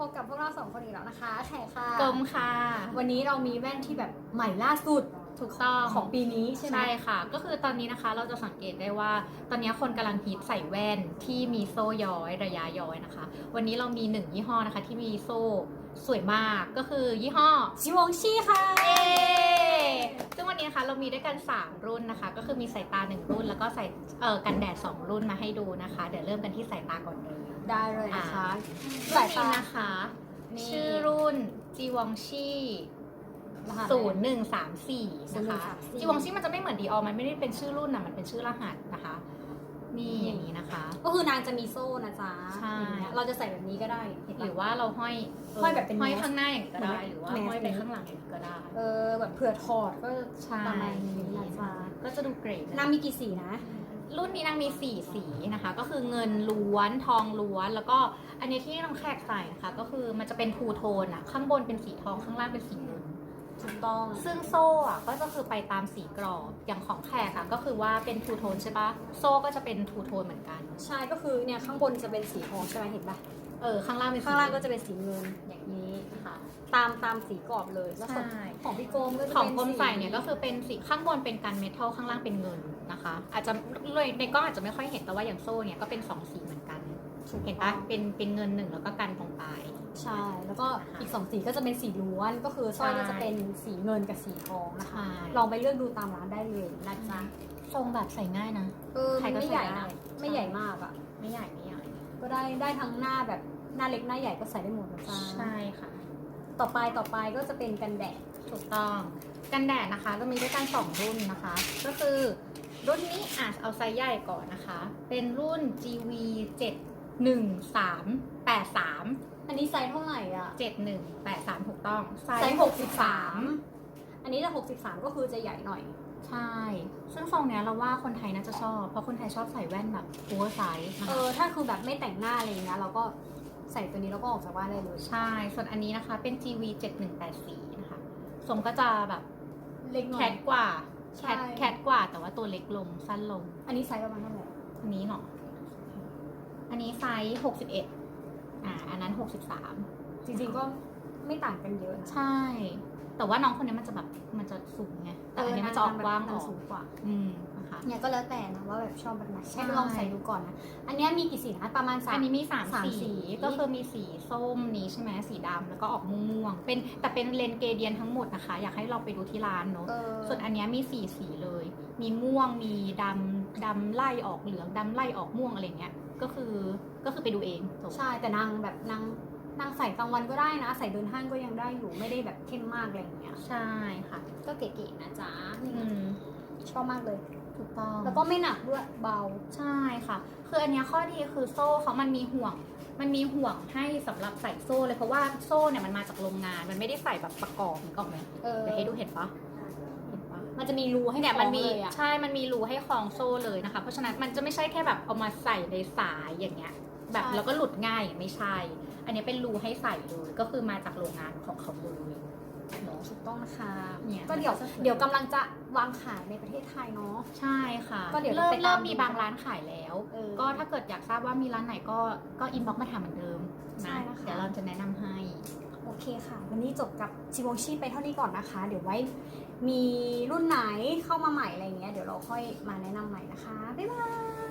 พบกับพวกเราสองคนอีกแล้วนะคะแขกค่ะ กลมค่ะ วันนี้เรามีแว่นที่แบบใหม่ล่าสุดถูกต้องของปีนี้ใช่ไหมใช่ค่ะ ก็คือตอนนี้นะคะเราจะสังเกตได้ว่า ตอนนี้คนกำลังฮิตใส่แว่นที่มีโซ่ย้อยระยะย้อยนะคะ วันนี้เรามีหนึ่งยี่ห้อนะคะ ที่มีโซ่สวยมากก็คือยี่ห้อชิวองชี่ค่ะเย้ซึ่งวันนี้นะคะเรามีด้วยกัน 3 รุ่นนะคะ ก็คือมีสายตา 1 รุ่น แล้วก็ใส่เอ่อกันแดด 2 รุ่นมาให้ดูนะคะ เดี๋ยวเริ่มกันที่สายตาก่อนเลย ได้เลยนะคะรุ่นนี้นะคะนี่ชื่อรุ่นจีวองชีรหัสศูนย์หนึ่งสามสี่นะคะ0134จีวองชีมันจะไม่เหมือนดีออมันไม่ได้เป็นชื่อรุ่นนะมันเป็นชื่อรหัสนะคะ นี่อย่างนี้นะคะ ก็คือนางจะมีโซ่นะจ๊ะใช่ อย่างเงี้ยเราจะใส่แบบนี้ก็ได้เห็นหปะ รือว่าเราห้อยห้อยแบบเป็นห้อยแมสข้างหน้าอย่างนี้ก็ได้ หรือว่าแมส ห้อยไปข้างหลังอย่างนี้ก็ได้ เออแบบเผื่อถอดก็ใช่ ประมาณนี้นะจ๊ะก็จะดูเกรดนางมีกี่สีนะ รุ่นนี้นางมีสี่สีนะคะ ก็คือเงินล้วนทองล้วน แล้วก็อันนี้ที่น้องแขกใส่นะคะ ก็คือมันจะเป็นทูโทนอะข้างบนเป็นสีทองข้างล่างเป็นสีเงิน ถูกต้อง ซึ่งโซ่อะก็จะคือไปตามสีกรอบ อย่างของแขกอะก็คือว่าเป็นทูโทนใช่ปะโซ่ก็จะเป็นทูโทนเหมือนกัน ใช่ก็คือเนี่ยข้างบนจะเป็นสีทองใช่ไหมเห็นปะเออข้างล่างเป็นสีข้างล่างก็จะเป็นสีเงินอย่างนี้นะคะตามตามสีกรอบเลยแล้วส่วนใช่ของพี่โกมก็จะของเป็นกลมสีใส่เนี่ยก็คือเป็นสีข้างบนเป็นกันเมทัลข้างล่างเป็นเงินนะคะ อาจจะเลยในกล้องอาจจะไม่ค่อยเห็นแต่ว่าอย่างโซ่เนี่ยก็เป็นสองสีเหมือนกันเห็นปะเป็นเป็นเงินหนึ่งแล้วก็กันตรงปลาย ใช่ แล้วก็อีกสองสีก็จะเป็นสีล้วน ก็คือสร้อยก็จะเป็นสีเงินกับสีทองนะคะใช่ลองไปเลือกดูตามร้านได้เลยนะจ๊ะทรงแบบใส่ง่ายนะเออใครก็ไม่ใหญ่ใส่ได้นะ ไม่ใหญ่มากอะ ไม่ใหญ่ไม่ใหญ่ ก็ได้ได้ทั้งหน้าแบบหน้าเล็กหน้าใหญ่ก็ใส่ได้หมดนะจ๊ะใช่ค่ะ ต่อไปต่อไปก็จะเป็นกันแดด ถูกต้อง กันแดดนะคะเรามีด้วยกันสองรุ่นนะคะ ก็คือรุ่นนี้อะเอาไซส์ใหญ่ก่อนนะคะ เป็นรุ่น GV 7 1 3 8 3อันนี้ ไซส์เท่าไหร่อะ7 1 8 3ถูกต้องไซส์63อันนี้จะ63ก็คือจะใหญ่หน่อย ใช่ ซึ่งทรงเนี้ยเราว่าคนไทยน่าจะชอบ เพราะคนไทยชอบใส่แว่นแบบโอเวอร์ไซส์นะเอคะอ ถ้าคือแบบไม่แต่งหน้าอะไรอย่างเงี้ยเราก็ใส่ตัวนี้แล้วก็ออกจากบ้านได้เลย ใช่ ส่วนอันนี้นะคะเป็น GV 7184นะคะทรงก็จะแบบเล็กหน่อแคย ทกว่าใช่แคทแคทกว่าแต่ว่าตัวเล็กลงสั้นลง อันนี้ไซส์ประมาณเท่าไหร่อันนี้เหรออันนี้ไซส์หกสิบเอ็ดอ่าอันนั้นหกสิบสามจริงๆก็ไม่ต่างกันเยอะนะใช่ แต่ว่าน้องคนนี้มันจะแบบมันจะสูงไงแต่อันนี้มันจะออกกว้างออกสูงกว่า อืมนะคะ เนี่ยก็แล้วแต่นะว่าแบบชอบแบบไหนใช่ให้ลองใส่ดูก่อนนะ อันเนี้ยมีกี่สีนะประมาณสามอันนี้มีสามสามสีสีก็คือมีสีส้มนี้ใช่ไหมสีดำแล้วก็ออกม่วงๆเป็นแต่เป็นเลนเกเดียนทั้งหมดนะคะ อยากให้เราไปดูที่ร้านเนอะเออส่วนอันเนี้ยมีสี่สีเลย มีม่วงมีดำดำไล่ออกเหลืองดำไล่ออกม่วงอะไรเงี้ยก็คือ ก็คือไปดูเองจบใช่แต่นางแบบนางนางใส่กลางวันก็ได้นะ ใส่เดินห้างก็ยังได้อยู่ไม่ได้แบบเข้มมากอะไรอย่างเงี้ยใช่ค่ะ ก็เก๋ๆนะจ๊ะนี่อืมชอบมากเลยถูกต้องแล้วก็ไม่หนักด้วยเบาใช่ค่ะ คืออันเนี้ยข้อดีคือโซ่เขามันมีห่วง มันมีห่วงให้สำหรับใส่โซ่เลยเพราะว่าโซ่เนี่ยมันมาจากโรงงาน มันไม่ได้ใส่แบบประกอบนึกออกไหมเออเดี๋ยวให้ดูเห็นปะเห็นปะมันจะมีรูให้เนี่ยมันมีคล้องเลยอะใช่ มันมีรูให้คล้องโซ่เลยนะคะ เพราะฉะนั้นมันจะไม่ใช่แค่แบบเอามาใส่ในสายอย่างเงี้ย แบบแล้วก็หลุดง่ายไม่ใช่ อันนี้เป็นรูให้ใส่เลยก็คือมาจากโรงงานของเขาเลยเนาะถูกต้องนะคะเนี่ยก็เดี๋ยวมันก็จะสวยเดี๋ยวกำลังจะวางขายในประเทศไทยเนาะ ใช่ค่ะก็เดี๋ยวเริ่มไปตามเริ่มมีดูบางร้านขายแล้ว เออก็ถ้าเกิดอยากทราบว่ามีร้านไหนก็ก็อินบ็อกมาถามเหมือนเดิมใช่นะนะคะ เดี๋ยวเราจะแนะนำให้โอเคค่ะ วันนี้จบกับชิวงชีไปเท่านี้ก่อนนะคะ เดี๋ยวไว้มีรุ่นไหนเข้ามาใหม่อะไรเงี้ยเดี๋ยวเราค่อยมาแนะนำใหม่นะคะ บ๊ายบาย